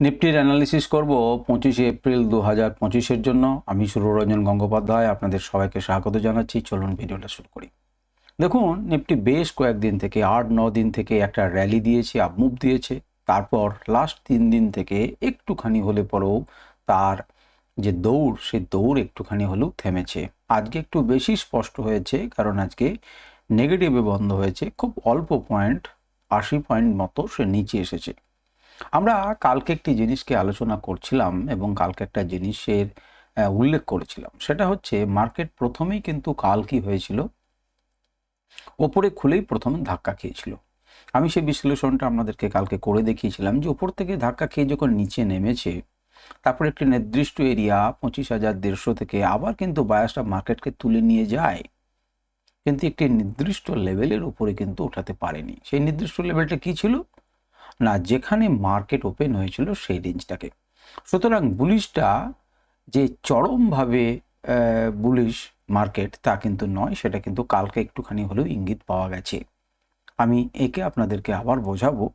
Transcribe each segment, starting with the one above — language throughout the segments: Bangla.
নিফটির অ্যানালিসিস করব পঁচিশে এপ্রিল দু হাজার পঁচিশের জন্য। আমি সুররঞ্জন গঙ্গোপাধ্যায়, আপনাদের সবাইকে স্বাগত জানাচ্ছি। চলুন ভিডিওটা শুরু করি। দেখুন নিফটি বেশ কয়েকদিন থেকে, আট, ন দিন থেকে একটা র্যালি দিয়েছে আপমুভ দিয়েছে। তারপর লাস্ট তিন দিন থেকে একটুখানি হলে পরেও তার যে দৌড় সেই দৌড় একটুখানি হলেও থেমেছে। আজকে একটু বেশি স্পষ্ট হয়েছে, কারণ আজকে নেগেটিভে বন্ধ হয়েছে। খুব অল্প পয়েন্ট আশি পয়েন্ট মতো সে নিচে এসেছে। আমরা কালকে একটি জিনিসকে আলোচনা করছিলাম এবং কালকে একটা জিনিসের উল্লেখ করেছিলাম। সেটা হচ্ছে মার্কেট প্রথমেই কিন্তু কাল কি হয়েছিল? ওপরে খুলেই প্রথমে ধাক্কা খেয়েছিল। আমি সেই বিশ্লেষণটা আপনাদেরকে কালকে করে দেখিয়েছিলাম যে ওপর থেকে ধাক্কা খেয়ে যখন নিচে নেমেছে, তারপর একটি নির্দিষ্ট এরিয়া পঁচিশ হাজার দেড়শো থেকে আবার কিন্তু বায়াসটা মার্কেটকে তুলে নিয়ে যায়। কিন্তু একটি নির্দিষ্ট লেভেলের উপরে কিন্তু ওঠাতে পারেনি। সেই নির্দিষ্ট লেভেলটা কি ছিল? না, যেখানে মার্কেট ওপেন হয়েছিল সেই রেঞ্জটাকে। সুতরাং বুলিশটা যে চরমভাবে বুলিশ মার্কেট তা কিন্তু নয়, সেটা কিন্তু কালকে একটুখানি হলেও ইঙ্গিত পাওয়া গেছে। আমি একে আপনাদেরকে আবার বোঝাবো।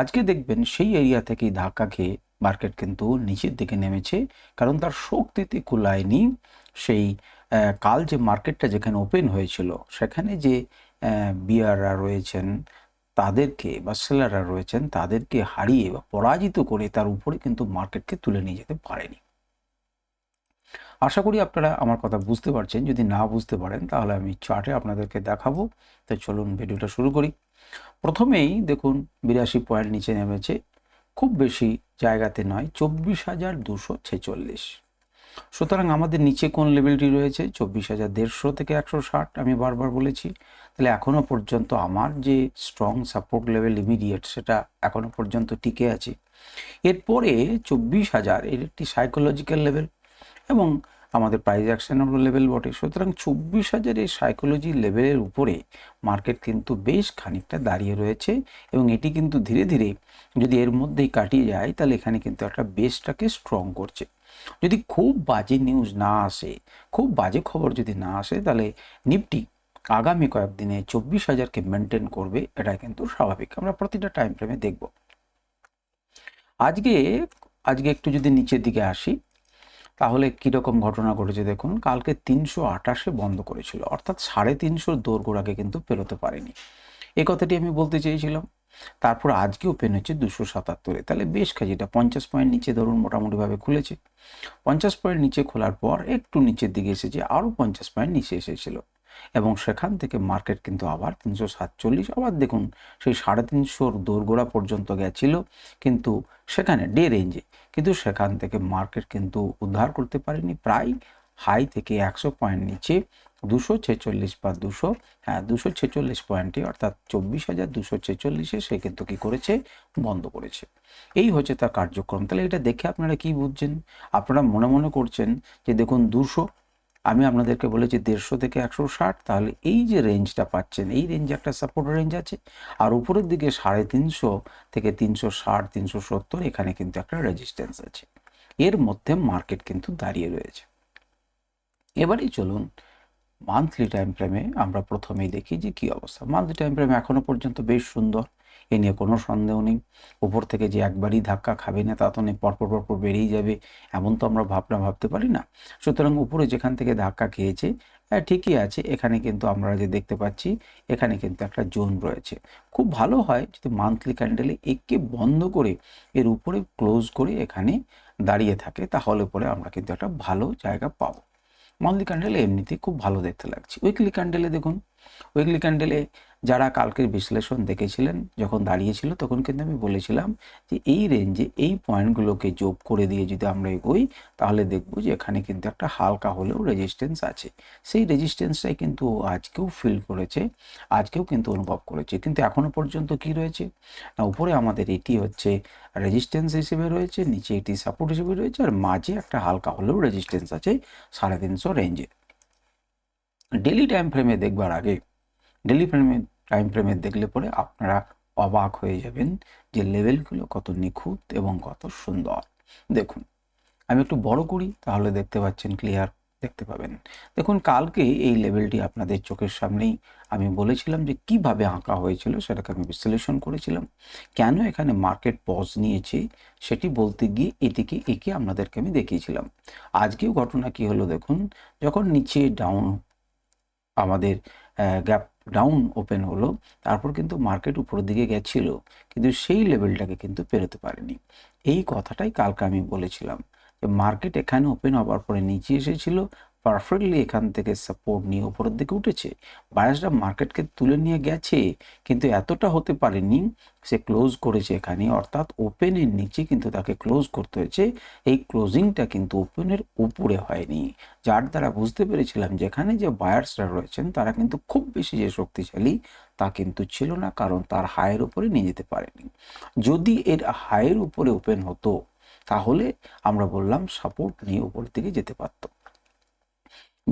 আজকে দেখবেন সেই এরিয়া থেকেই ধাক্কা খেয়ে মার্কেট কিন্তু নিচের দিকে নেমেছে, কারণ তার শক্তিতে কুলায়নি সেই কাল যে মার্কেটটা যেখানে ওপেন হয়েছিল, সেখানে যে বিয়াররা রয়েছেন তাদেরকে বা সেলাররা রয়েছেন, তাদেরকে হারিয়ে বা পরাজিত করে তার উপরে কিন্তু মার্কেটকে তুলে নিয়ে যেতে পারেনি। আশা করি আপনারা আমার কথা বুঝতে পারছেন। যদি না বুঝতে পারেন, তাহলে আমি চার্টে আপনাদেরকে দেখাবো। তো চলুন ভিডিওটা শুরু করি। প্রথমেই দেখুন, বিরাশি পয়েন্ট নিচে নেমেছে। খুব বেশি জায়গাতে নয়, চব্বিশ হাজার দুশো ছেচল্লিশ। সুতরাং আমাদের নিচে কোন লেভেলটি রয়েছে? চব্বিশ হাজার দেড়শো থেকে একশো ষাট, আমি বারবার বলেছি। তাহলে এখনও পর্যন্ত আমার যে স্ট্রং সাপোর্ট লেভেল ইমিডিয়েট সেটা এখনও পর্যন্ত টিকে আছে। এরপরে চব্বিশ হাজার, এর একটি সাইকোলজিক্যাল লেভেল এবং আমাদের প্রাইস অ্যাকশনেরও লেভেল বটে। সুতরাং চব্বিশ হাজার হাজারের সাইকোলজি লেভেলের উপরে মার্কেট কিন্তু বেশ খানিকটা দাঁড়িয়ে রয়েছে এবং এটি কিন্তু ধীরে ধীরে যদি এর মধ্যেই কাটিয়ে যায়, তাহলে এখানে কিন্তু একটা বেসটাকে স্ট্রং করছে। যদি খুব বাজে নিউজ না আসে, খুব বাজে খবর যদি না আসে, তাহলে নিফটি আগামী কয়েকদিনে চব্বিশ হাজারকে মেনটেন করবে, এটা কিন্তু স্বাভাবিক। আমরা প্রতিটা টাইম ফ্রেমে দেখব। আজকে আজকে একটু যদি নিচের দিকে আসি, তাহলে কীরকম ঘটনা ঘটেছে দেখুন, কালকে তিনশো আটাশে বন্ধ করেছিল, অর্থাৎ সাড়ে তিনশোর দোরগোড়াকে কিন্তু পেরোতে পারেনি। এ কথাটি আমি বলতে চেয়েছিলাম। তারপর আজকে ওপেন হচ্ছে দুশো সাতাত্তরে। তাহলে বেশ কাজিটা পঞ্চাশ পয়েন্ট নিচে ধরুন মোটামুটিভাবে খুলেছে। পঞ্চাশ পয়েন্ট নিচে খোলার পর একটু নিচের দিকে এসেছে, আরও পঞ্চাশ পয়েন্ট নিচে এসেছিল। এবং সেখান থেকে মার্কেট কিন্তু আবার তিনশো সাতচল্লিশ, আবার দেখুন সেই সাড়ে তিনশোর দোরগোড়া পর্যন্ত গেছিল, কিন্তু সেখানে ডে রেঞ্জে। কিন্তু সেখান থেকে মার্কেট কিন্তু উদ্ধার করতে পারেনি, প্রায় হাই থেকে একশো পয়েন্ট নিচে দুশো ছেচল্লিশ বা দুশো হ্যাঁ দুশো ছেচল্লিশ পয়েন্টে, অর্থাৎ চব্বিশ হাজার দুশো ছেচল্লিশে সে কিন্তু কী করেছে? বন্ধ করেছে। এই হচ্ছে তার কার্যক্রম। তাহলে এটা দেখে আপনারা কি বুঝছেন? আপনারা মনে মনে করছেন যে দেখুন দুশো, আমি আপনাদেরকে বলেছি দেড়শো থেকে একশো ষাট, তাহলে এই যে রেঞ্জটা পাচ্ছেন, এই রেঞ্জে একটা সাপোর্ট রেঞ্জ আছে। আর উপরের দিকে সাড়ে তিনশো থেকে তিনশো ষাট, তিনশো সত্তর, এখানে কিন্তু একটা রেজিস্ট্যান্স আছে। এর মধ্যে মার্কেট কিন্তু দাঁড়িয়ে রয়েছে। এবারেই চলুন মান্থলি টাইম ফ্রেমে আমরা প্রথমেই দেখি যে কি অবস্থা। মান্থলি টাইম ফ্রেম এখনও পর্যন্ত বেশ সুন্দর, এ নিয়ে কোনো সন্দেহ নেই। উপর থেকে যে একবারই ধাক্কা খাবে না, তা তো নেই, পরপর পরপর বেরিয়ে যাবে, এমন তো আমরা ভাবনা ভাবতে পারি না। সুতরাং উপরে যেখান থেকে ধাক্কা খেয়েছে হ্যাঁ ঠিকই আছে, এখানে কিন্তু আমরা যে দেখতে পাচ্ছি, এখানে কিন্তু একটা জোন রয়েছে। খুব ভালো হয় যদি মান্থলি ক্যান্ডেলে একে বন্ধ করে, এর উপরে ক্লোজ করে এখানে দাঁড়িয়ে থাকে, তাহলে পরে আমরা কিন্তু একটা ভালো জায়গা পাবো। মান্থলি ক্যান্ডেল এমনিতেই খুব ভালো দেখতে লাগছে। উইকলি ক্যান্ডেলে দেখুন উইকলি ক্যান্ডেলে যারা কালকের বিশ্লেষণ দেখেছিলেন, যখন দাঁড়িয়েছিল, তখন কিন্তু আমি বলেছিলাম যে এই রেঞ্জে এই পয়েন্টগুলোকে যোগ করে দিয়ে যদি আমরা এগোই, তাহলে দেখব যে এখানে কিন্তু একটা হালকা হলেও রেজিস্ট্যান্স আছে। সেই রেজিস্ট্যান্সটাই কিন্তু আজকেও ফিল করেছে, আজকেও কিন্তু অনুভব করেছে। কিন্তু এখনও পর্যন্ত কি রয়েছে? না, উপরে আমাদের এটি হচ্ছে রেজিস্ট্যান্স হিসেবে রয়েছে, নিচে এটি সাপোর্ট হিসেবে রয়েছে, আর মাঝে একটা হালকা হলেও রেজিস্ট্যান্স আছে সাড়ে তিনশো রেঞ্জে ডেলি টাইম ফ্রেমে দেখবার আগে ডেলি ফ্রেমে টাইম ফ্রেমে দেখলে পরে আপনারা অবাক হয়ে যাবেন যে লেভেলগুলো কত নিখুঁত এবং কত সুন্দর। দেখুন, আমি একটু বড় করি, তাহলে দেখতে পাচ্ছেন ক্লিয়ার দেখতে পাবেন। দেখুন, কালকে এই লেভেলটি আপনাদের চোখের সামনেই আমি বলেছিলাম যে কীভাবে আঁকা হয়েছিল, সেটাকে আমি বিশ্লেষণ করেছিলাম। কেন এখানে মার্কেট পজ নিয়েছে, সেটি বলতে গিয়ে এটিকে একে আপনাদেরকে আমি দেখিয়েছিলাম। আজকেও ঘটনা কি হলো দেখুন, যখন নিচে ডাউন আমাদের গ্যাপ ডাউন ওপেন হলো, তারপর কিন্তু মার্কেট উপরের দিকে গেছিল, কিন্তু সেই লেভেলটাকে কিন্তু পেরোতে পারেনি। এই কথাটাই কালকে আমি বলেছিলাম যে মার্কেট এখানে ওপেন হওয়ার পরে নিচে এসেছিল পারফেক্টলি এখান থেকে সাপোর্ট নিয়ে উপরের দিকে উঠেছে। বায়াসরা মার্কেটকে তুলে নিয়ে গেছে, কিন্তু এতটা হতে পারেনি, সে ক্লোজ করেছে এখানে। অর্থাৎ ওপেনের নিচে কিন্তু তাকে ক্লোজ করতে হয়েছে। এই ক্লোজিংটা কিন্তু ওপেনের উপরে হয়নি। যার দ্বারা বুঝতে পেরেছিলাম যেখানে যে বায়ার্সরা রয়েছেন, তারা কিন্তু খুব বেশি যে শক্তিশালী, তা কিন্তু ছিল না, কারণ তার হায়ের উপরে নিয়ে যেতে পারেনি। যদি এর হায়ের উপরে ওপেন হতো, তাহলে আমরা বললাম সাপোর্ট নিয়ে উপর দিকে যেতে পারতো।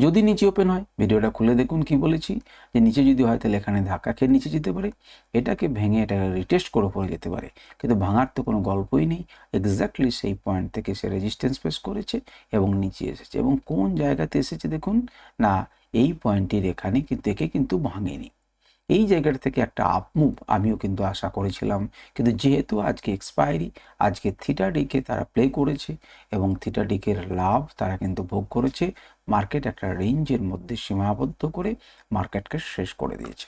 যদি নিচে ওপেন হয়, ভিডিওটা খুলে দেখুন কি বলেছি, যে নিচে যদি হয় তাহলে এখানে ধাক্কা খেয়ে নিচে যেতে পারে, এটাকে ভেঙে এটা রিটেস্ট করে পড়ে যেতে পারে। কিন্তু ভাঙার তো কোনো গল্পই নেই এক্স্যাক্টলি সেই পয়েন্ট থেকে সে রেজিস্ট্যান্স ফেস করেছে এবং নিচে এসেছে। এবং কোন জায়গাতে এসেছে দেখুন, না, এই পয়েন্টটির এখানে কিন্তু, একে কিন্তু ভাঙেনি। এই জায়গাটা থেকে একটা আপমুভ আমিও কিন্তু আশা করেছিলাম। কিন্তু যেহেতু আজকে এক্সপায়ারি আজকে থিটা ডিকে তারা প্লে করেছে এবং থিটা ডিকের লাভ তারা কিন্তু ভোগ করেছে মার্কেট একটা রেঞ্জের মধ্যে সীমাবদ্ধ করে মার্কেটকে শেষ করে দিয়েছে।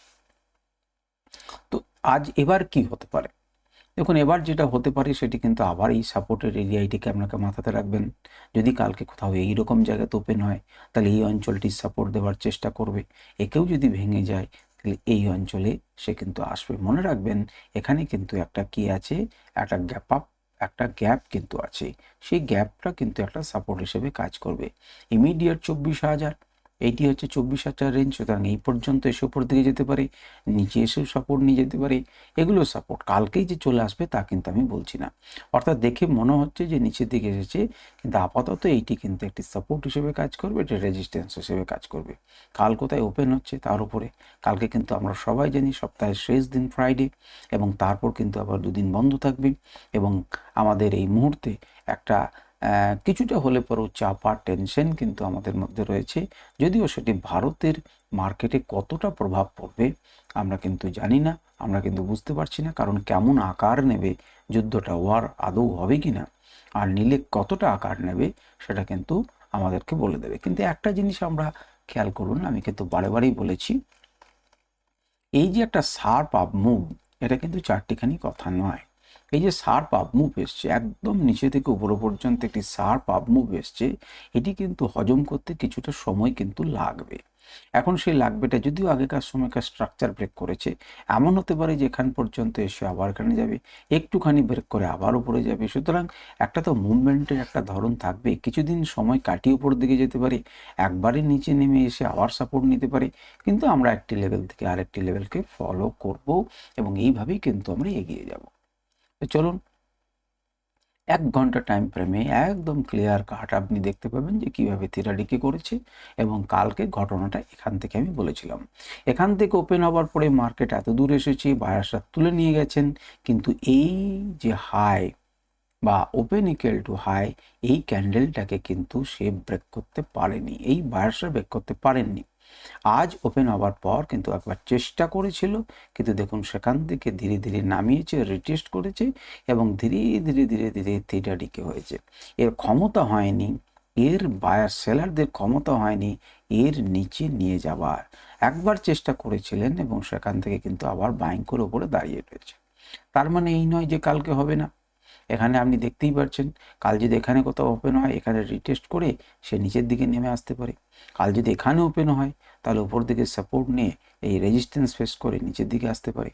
তো আজ এবার কি হতে পারে? দেখুন, এবার যেটা হতে পারে সেটি কিন্তু আবার এই সাপোর্টের এরিয়াটিকে আপনাকে মাথাতে রাখবেন। যদি কালকে কোথাও এইরকম জায়গাতে ওপেন হয়, তাহলে এই অঞ্চলটি সাপোর্ট দেওয়ার চেষ্টা করবে। একেও যদি ভেঙে যায় এই অঞ্চলে সে কিন্তু আসবে। মনে রাখবেন, এখানে কিন্তু একটা কি আছে? একটা গ্যাপ আপ একটা গ্যাপ কিন্তু আছে। সেই গ্যাপটা কিন্তু একটা সাপোর্ট হিসেবে কাজ করবে। ইমিডিয়েট চব্বিশ হাজার এইটি হচ্ছে চব্বিশ হাজার রেঞ্জ সুতরাং এই পর্যন্ত এসে উপর দিকে যেতে পারে, নিচে এসেও সাপোর্ট নিয়ে যেতে পারে, এগুলো সাপোর্ট কালকেই যে চলে আসবে তা কিন্তু আমি বলছি না। অর্থাৎ দেখে মনে হচ্ছে যে নিচের দিকে এসেছে, কিন্তু আপাতত এইটি কিন্তু একটি সাপোর্ট হিসেবে কাজ করবে, এটি রেজিস্ট্যান্স হিসেবে কাজ করবে। কাল কোথায় ওপেন হচ্ছে তার উপরে, কালকে কিন্তু আমরা সবাই জানি সপ্তাহের শেষ দিন ফ্রাইডে এবং তারপর কিন্তু আবার দুদিন বন্ধ থাকবে, এবং আমাদের এই মুহূর্তে একটা কিছুটা হলে পরেও চাপা টেনশন কিন্তু আমাদের মধ্যে রয়েছে। যদিও সেটি ভারতের মার্কেটে কতটা প্রভাব পড়বে, আমরা কিন্তু জানি না, আমরা কিন্তু বুঝতে পারছি না, কারণ কেমন আকার নেবে যুদ্ধটা, ওয়ার আদৌ হবে কি না, আর নিলে কতটা আকার নেবে সেটা কিন্তু আমাদেরকে বলে দেবে। কিন্তু একটা জিনিস আমরা খেয়াল করুন, আমি কিন্তু বারে বারেই বলেছি, এই যে একটা সার্প আপ মুভ এটা কিন্তু চারটিখানি কথা নয়। এই যে সার্প আপ মুভ এসছে, একদম নিচে থেকে উপর পর্যন্ত একটি সার্প আপ মুভ এসছে, এটি কিন্তু হজম করতে কিছুটা সময় কিন্তু লাগবে। এখন সেই লাগবেটা যদিও আগেকার সময়কার স্ট্রাকচার ব্রেক করেছে, এমন হতে পারে যে এখান পর্যন্ত এসে আবার এখানে যাবে, একটুখানি ব্রেক করে আবার উপরে যাবে। সুতরাং একটা তো মুভমেন্টের একটা ধরন থাকবে, কিছুদিন সময় কাটিয়ে উপর দিকে যেতে পারে, একবারে নিচে নেমে এসে আবার সাপোর্ট নিতে পারে, কিন্তু আমরা একটি লেভেল থেকে আরেকটি লেভেলকে ফলো করব এবং এইভাবেই কিন্তু আমরা এগিয়ে যাব। চলুন, এক ঘণ্টা টাইম ফ্রেমে একদম ক্লিয়ার কাট আপনি দেখতে পাবেন যে কীভাবে থিরাডিকে করেছে এবং কালকে ঘটনাটা এখান থেকে আমি বলেছিলাম। এখান থেকে ওপেন হওয়ার পরে মার্কেট এত দূর এসেছে বায়াসরা তুলে নিয়ে গেছেন, কিন্তু এই যে হাই বা ওপেন ইকেল টু হাই এই ক্যান্ডেলটাকে কিন্তু সে ব্রেক করতে পারেনি। এই বায়াসরা ব্রেক করতে পারেননি। আজ ওপেন হওয়ার পর কিন্তু একবার চেষ্টা করেছিল, কিন্তু দেখুন সেখান থেকে ধীরে ধীরে নামিয়েছে রিটেস্ট করেছে এবং ধীরে ধীরে ধীরে ধীরে থিটা হয়েছে। এর ক্ষমতা হয়নি, এর বায়ার সেলারদের ক্ষমতা হয়নি, এর নিচে নিয়ে যাওয়ার। একবার চেষ্টা করেছিলেন এবং সেখান থেকে কিন্তু আবার বাইঙ্কোর ওপরে দাঁড়িয়ে রয়েছে। তার মানে এই নয় যে কালকে হবে না। এখানে আপনি দেখতেই পাচ্ছেন কাল যদি এখানে কোথাও ওপেন হয়, এখানে রিটেস্ট করে সে নিচের দিকে নেমে আসতে পারে। কাল যদি এখানে ওপেন হয়, তাহলে উপর দিকে সাপোর্ট নিয়ে এই রেজিস্ট্যান্স ফেস করে নিচের দিকে আসতে পারে।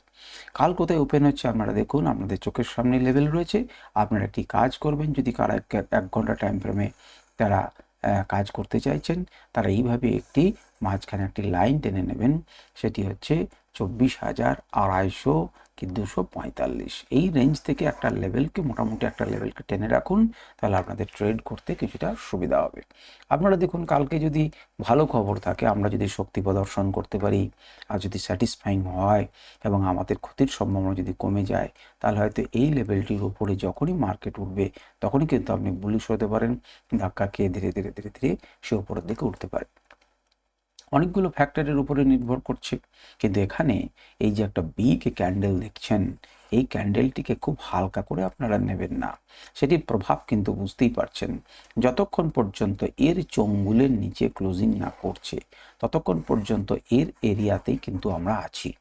কাল কোথায় ওপেন হচ্ছে আপনারা দেখুন, আপনাদের চোখের সামনে লেভেল রয়েছে, আপনারা একটি কাজ করবেন? যদি কারা এক ঘণ্টা টাইম ফ্রেমে তারা কাজ করতে চাইছেন, তারা এইভাবে একটি, মাঝখানে একটি লাইন টেনে নেবেন। সেটি হচ্ছে চব্বিশ হাজার আড়াইশো কি দুশো পঁয়তাল্লিশ। এই রেঞ্জ থেকে একটা লেভেলকে মোটামুটি একটা লেভেলকে টেনে রাখুন, তাহলে আপনাদের ট্রেড করতে কিছুটা সুবিধা হবে। আপনারা দেখুন, কালকে যদি ভালো খবর থাকে, আমরা যদি শক্তি প্রদর্শন করতে পারি, আর যদি স্যাটিসফাইং হয়, এবং আমাদের ক্ষতির সম্ভাবনা যদি কমে যায়, তাহলে হয়তো এই লেভেলটির উপরে যখনই মার্কেট উঠবে, তখনই কিন্তু আপনি বুলিশ হতে পারেন, ধাক্কা খেয়ে ধীরে ধীরে ধীরে ধীরে সে উপরের দিকে উঠতে পারে। অনেকগুলো ফ্যাক্টরের উপরে নির্ভর করছে। কিন্তু এখানে এই যে একটা বিগ ক্যান্ডেল দেখছেন, এই ক্যান্ডেলটিকে খুব হালকা করে আপনারা নেবেন না। সেটির প্রভাব কিন্তু বুঝতেই পারছেন। যতক্ষণ পর্যন্ত এর চঙ্গুলের নিচে ক্লোজিং না করছে ততক্ষণ পর্যন্ত এর এরিয়াতেই কিন্তু আমরা আছি।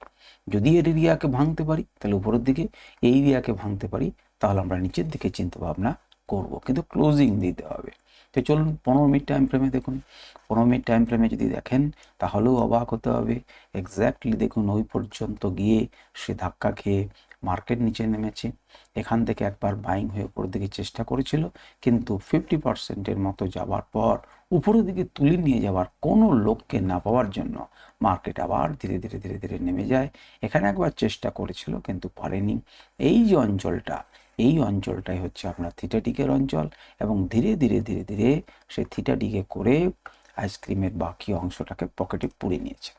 যদি এর এরিয়াকে ভাঙতে পারি, তাহলে উপরের দিকে, এই এরিয়াকে ভাঙতে পারি, তাহলে আমরা নিচের দিকে চিন্তা ভাবনা করব। কিন্তু ক্লোজিং দিতে হবে। তো চলুন পনেরো মিনিট টাইম ফ্রেমে দেখুন। পনেরো মিনিট টাইম ফ্রেমে যদি দেখেন, তাহলেও অবাক হতে হবে। এক্স্যাক্টলি দেখুন, ওই পর্যন্ত গিয়ে সে ধাক্কা খেয়ে মার্কেট নিচে নেমেছে। এখান থেকে একবার বাইং হয়ে উপরের দিকে চেষ্টা করেছিল, কিন্তু ফিফটি পার্সেন্টের মতো যাওয়ার পর উপরের দিকে তুলে নিয়ে যাওয়ার কোনো লোককে না পাওয়ার জন্য মার্কেট আবার ধীরে ধীরে ধীরে ধীরে নেমে যায়। এখানে একবার চেষ্টা করেছিল, কিন্তু পারেনি। এই যে অঞ্চলটা এই অঞ্চলটাই হচ্ছে আপনার থিটাটিকের অঞ্চল এবং ধীরে ধীরে ধীরে ধীরে সে থিটাটিকে করে আইসক্রিমের বাকি অংশটাকে পকেটে পুড়ে নিয়েছে।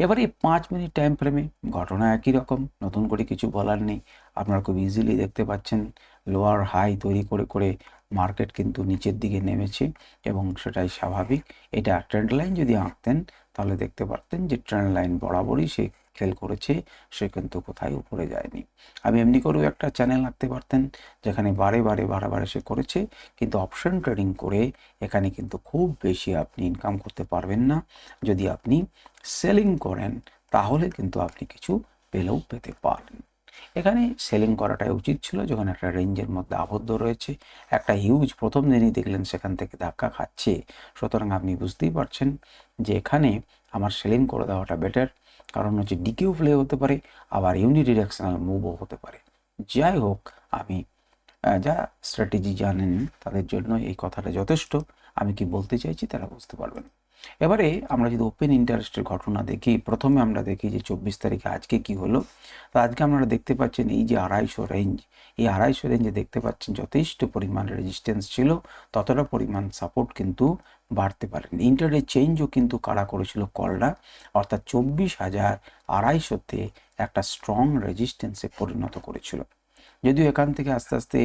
এবার এই পাঁচ মিনিট টাইম ফ্রেমে ঘটনা একই রকম, নতুন করে কিছু বলার নেই। আপনারা খুব ইজিলি দেখতে পাচ্ছেন লোয়ার হাই তৈরি করে করে মার্কেট কিন্তু নিচের দিকে নেমেছে এবং সেটাই স্বাভাবিক। এটা ট্রেন্ড লাইন যদি আঁকতেন, তাহলে দেখতে পারতেন যে ট্রেন্ড লাইন বরাবরই সে খেল করেছে, সে কিন্তু কোথায় উপরে যায়নি। আমি এমনি করেও একটা চ্যানেল আঁকতে পারতেন, যেখানে বারে বারে বারে বারে সে করেছে, কিন্তু অপশন ট্রেডিং করে এখানে কিন্তু খুব বেশি আপনি ইনকাম করতে পারবেন না। যদি আপনি সেলিং করেন, তাহলে কিন্তু আপনি কিছু পেলেও পেতে পারেন। এখানে সেলিং করাটাই উচিত ছিল, যখন একটা রেঞ্জের মধ্যে আবদ্ধ রয়েছে, একটা হিউজ প্রথম দিনই দেখলেন সেখান থেকে ধাক্কা খাচ্ছে। সুতরাং আপনি বুঝতেই পারছেন যে এখানে আমার সেলিং করে দেওয়াটা বেটার কারণ হচ্ছে ডিকিউ প্লে হতে পারে, আবার ইউনিডিরেকশনাল মুভও হতে পারে। যাই হোক, আমি যা স্ট্র্যাটেজি জানেন তাদের জন্য এই কথাটা যথেষ্ট, আমি কি বলতে চাইছি তারা বুঝতে পারবেন। এবারে আমরা যদি ওপেন ইন্টারেস্টের ঘটনা দেখি, প্রথমে আমরা দেখি যে চব্বিশ তারিখে আজকে কি হলো। তো আজকে আপনারা দেখতে পাচ্ছেন এই যে আড়াইশো রেঞ্জ এই আড়াইশো রেঞ্জে দেখতে পাচ্ছেন যথেষ্ট পরিমাণ রেজিস্ট্যান্স ছিল, ততটা পরিমাণ সাপোর্ট কিন্তু বাড়তে পারেন। ইন্টারডে চেঞ্জও কিন্তু কারা করেছিল? কলটা অর্থাৎ চব্বিশ হাজার আড়াইশোতে একটা স্ট্রং রেজিস্ট্যান্সে পরিণত করেছিল। যদিও এখান থেকে আস্তে আস্তে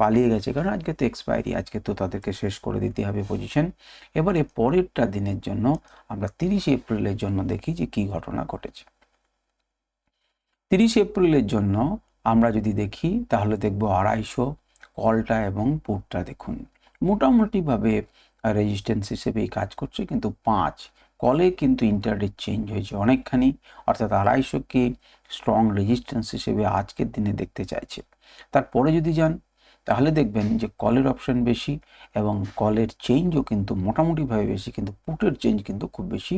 পালিয়ে গেছে, কারণ আজকে তো এক্সপায়ারি আজকে তো তাদেরকে শেষ করে দিতে হবে পজিশন এবারে পরেরটা দিনের জন্য আমরা তিরিশে এপ্রিলের জন্য দেখি যে কি ঘটনা ঘটেছে। তিরিশে এপ্রিলের জন্য আমরা যদি দেখি, তাহলে দেখব আড়াইশো, কলটা এবং পুটটা দেখুন। মোটামুটিভাবে রেজিস্ট্যান্স হিসেবেই কাজ করছে, কিন্তু পাঁচ, কলে কিন্তু ইন্টারনেট চেঞ্জ হয়েছে অনেকখানি, অর্থাৎ আড়াইশোকে স্ট্রং রেজিস্ট্যান্স হিসেবে আজকের দিনে দেখতে চাইছে। তারপরে যদি যান, তাহলে দেখবেন যে কলের অপশন বেশি এবং কলের চেঞ্জও কিন্তু মোটামুটিভাবে বেশি, কিন্তু পুটের চেঞ্জ কিন্তু খুব বেশি,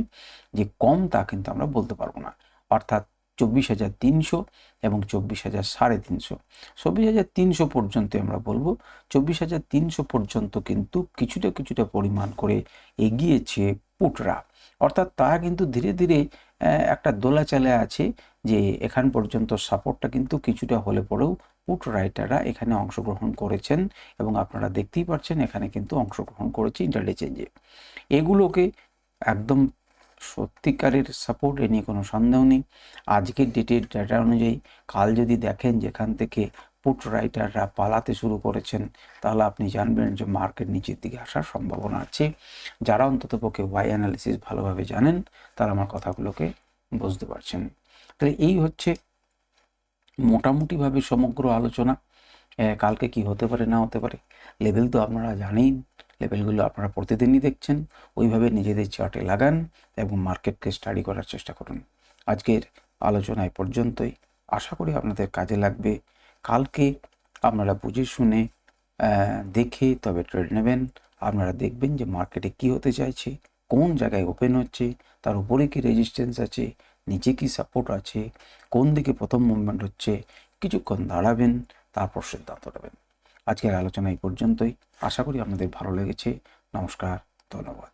যে কম তা কিন্তু আমরা বলতে পারব না। অর্থাৎ চব্বিশ হাজার তিনশো এবং চব্বিশ হাজার সাড়ে তিনশো। চব্বিশ হাজার তিনশো পর্যন্ত আমরা বলব। চব্বিশ হাজার তিনশো পর্যন্ত কিন্তু কিছুটা কিছুটা পরিমাণ করে এগিয়েছে পুটরা। অর্থাৎ তারা কিন্তু ধীরে ধীরে একটা দোলাচালে আছে যে এখান পর্যন্ত সাপোর্টটা কিন্তু কিছুটা হলে পরেও পুট রাইটাররা এখানে অংশগ্রহণ করেছেন এবং আপনারা দেখতেই পাচ্ছেন এখানে কিন্তু অংশগ্রহণ করেছে ইন্টারডে চেঞ্জে। এগুলোকে একদম সত্যিকারের সাপোর্ট এ নিয়ে কোনো সন্দেহ নেই। আজকের ডেটের ডেটা অনুযায়ী কাল যদি দেখেন যেখান থেকে পুট রাইটাররা পালাতে শুরু করেছেন, তাহলে আপনি জানবেন যে মার্কেট নিচের দিকে আসার সম্ভাবনা আছে। যারা অন্তত পক্ষে ওয়াই অ্যানালিসিস ভালোভাবে জানেন, তারা আমার কথাগুলোকে বুঝতে পারছেন। তাহলে এই হচ্ছে মোটামুটিভাবে সমগ্র আলোচনা। কালকে কি হতে পারে, না হতে পারে লেভেল তো আপনারা জানেন। লেভেলগুলো আপনারা প্রতিদিনই দেখছেন। ওইভাবে নিজেদের চার্টে লাগান এবং মার্কেটকে স্টাডি করার চেষ্টা করুন। আজকের আলোচনায় পর্যন্তই। আশা করি আপনাদের কাজে লাগবে। কালকে আপনারা বুঝে শুনে দেখে তবে ট্রেড নেবেন। আপনারা দেখবেন যে মার্কেটে কি হতে চাইছে, কোন জায়গায় ওপেন হচ্ছে, তার উপরে কি রেজিস্ট্যান্স আছে, নিচে কি সাপোর্ট আছে, কোন দিকে প্রথম মুভমেন্ট হচ্ছে, কিছুক্ষণ দাঁড়াবেন, তারপর সিদ্ধান্ত নেবেন। আজকের আলোচনা এই পর্যন্তই। আশা করি আপনাদের ভালো লেগেছে। নমস্কার ধন্যবাদ।